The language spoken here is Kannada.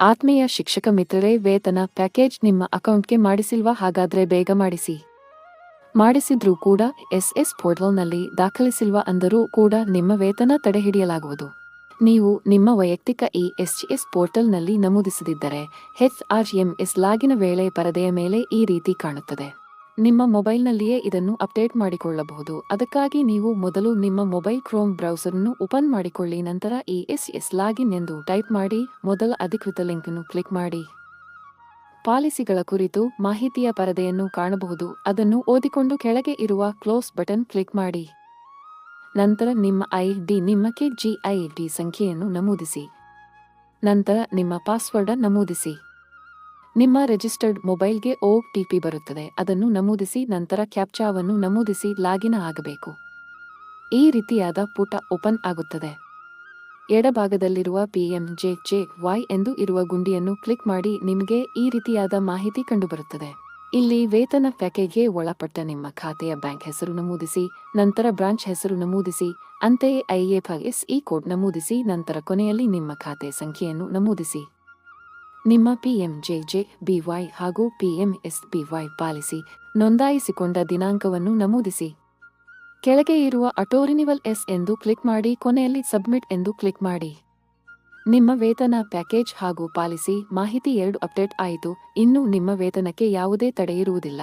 ಆತ್ಮೀಯ ಶಿಕ್ಷಕ ಮಿತ್ರರೇ, ವೇತನ ಪ್ಯಾಕೇಜ್ ನಿಮ್ಮ ಅಕೌಂಟ್ಗೆ ಮಾಡಿಸಿಲ್ವಾ? ಹಾಗಾದ್ರೆ ಬೇಗ ಮಾಡಿಸಿ. ಮಾಡಿಸಿದ್ರೂ ಕೂಡ ಎಸ್ ಎಸ್ ಪೋರ್ಟಲ್ನಲ್ಲಿ ದಾಖಲಿಸಿಲ್ವಾ ಅಂದರೂ ಕೂಡ ನಿಮ್ಮ ವೇತನ ತಡೆಹಿಡಿಯಲಾಗುವುದು. ನೀವು ನಿಮ್ಮ ವೈಯಕ್ತಿಕ ಇ ಎಸ್ ಪೋರ್ಟಲ್ನಲ್ಲಿ ನಮೂದಿಸದಿದ್ದರೆ ಹೆಚ್ ಆರ್ ಎಂ ಎಸ್ ಲಾಗಿನ ವೇಳೆ ಪರದೆಯ ಮೇಲೆ ಈ ರೀತಿ ಕಾಣುತ್ತದೆ. ನಿಮ್ಮ ಮೊಬೈಲ್ನಲ್ಲಿಯೇ ಇದನ್ನು ಅಪ್ಡೇಟ್ ಮಾಡಿಕೊಳ್ಳಬಹುದು. ಅದಕ್ಕಾಗಿ ನೀವು ಮೊದಲು ನಿಮ್ಮ ಮೊಬೈಲ್ ಕ್ರೋಮ್ ಬ್ರೌಸರ್ನ್ನು ಓಪನ್ ಮಾಡಿಕೊಳ್ಳಿ, ನಂತರ ಇ ಎಸ್ ಎಸ್ ಲಾಗಿನ್ ಎಂದು ಟೈಪ್ ಮಾಡಿ, ಮೊದಲ ಅಧಿಕೃತ ಲಿಂಕ್ ಅನ್ನು ಕ್ಲಿಕ್ ಮಾಡಿ. ಪಾಲಿಸಿಗಳ ಕುರಿತು ಮಾಹಿತಿಯ ಪರದೆಯನ್ನು ಕಾಣಬಹುದು. ಅದನ್ನು ಓದಿಕೊಂಡು ಕೆಳಗೆ ಇರುವ ಕ್ಲೋಸ್ ಬಟನ್ ಕ್ಲಿಕ್ ಮಾಡಿ. ನಂತರ ನಿಮ್ಮ ಐ ಡಿ ನಿಮ್ಮ ಜಿ ಐ ಡಿ ಸಂಖ್ಯೆಯನ್ನು ನಮೂದಿಸಿ. ನಂತರ ನಿಮ್ಮ ಪಾಸ್ವರ್ಡ್ ನಮೂದಿಸಿ. ನಿಮ್ಮ ರಿಜಿಸ್ಟರ್ಡ್ ಮೊಬೈಲ್ಗೆ ಒ ಟಿ ಪಿ ಬರುತ್ತದೆ. ಅದನ್ನು ನಮೂದಿಸಿ, ನಂತರ ಕ್ಯಾಪ್ಚಾವನ್ನು ನಮೂದಿಸಿ ಲಾಗಿನ್ ಆಗಬೇಕು. ಈ ರೀತಿಯಾದ ಪುಟ ಓಪನ್ ಆಗುತ್ತದೆ. ಎಡಭಾಗದಲ್ಲಿರುವ ಪಿಎಂ ಜೆ ಜೆ ವೈ ಎಂದು ಇರುವ ಗುಂಡಿಯನ್ನು ಕ್ಲಿಕ್ ಮಾಡಿ ನಿಮಗೆ ಈ ರೀತಿಯಾದ ಮಾಹಿತಿ ಕಂಡುಬರುತ್ತದೆ. ಇಲ್ಲಿ ವೇತನ ಪ್ಯಾಕೇಜ್ಗೆ ಒಳಪಟ್ಟ ನಿಮ್ಮ ಖಾತೆಯ ಬ್ಯಾಂಕ್ ಹೆಸರು ನಮೂದಿಸಿ, ನಂತರ ಬ್ರಾಂಚ್ ಹೆಸರು ನಮೂದಿಸಿ, ಅಂತೆಯೇ ಐಎಫ್ಎಸ್ ಈ ಕೋಡ್ ನಮೂದಿಸಿ, ನಂತರ ಕೊನೆಯಲ್ಲಿ ನಿಮ್ಮ ಖಾತೆ ಸಂಖ್ಯೆಯನ್ನು ನಮೂದಿಸಿ. ನಿಮ್ಮ ಪಿಎಂಜೆಜೆ ಬಿವೈ ಹಾಗೂ ಪಿಎಂಎಸ್ಬಿವೈ ಪಾಲಿಸಿ ನೋಂದಾಯಿಸಿಕೊಂಡ ದಿನಾಂಕವನ್ನು ನಮೂದಿಸಿ. ಕೆಳಗೆ ಇರುವ ಅಟೋರಿನಿವಲ್ ಎಸ್ ಎಂದು ಕ್ಲಿಕ್ ಮಾಡಿ, ಕೊನೆಯಲ್ಲಿ ಸಬ್ಮಿಟ್ ಎಂದು ಕ್ಲಿಕ್ ಮಾಡಿ. ನಿಮ್ಮ ವೇತನ ಪ್ಯಾಕೇಜ್ ಹಾಗೂ ಪಾಲಿಸಿ ಮಾಹಿತಿ ಎರಡು ಅಪ್ಡೇಟ್ ಆಯಿತು, ಇನ್ನು ನಿಮ್ಮ ವೇತನಕ್ಕೆ ಯಾವುದೇ ತಡೆ ಇರುವುದಿಲ್ಲ.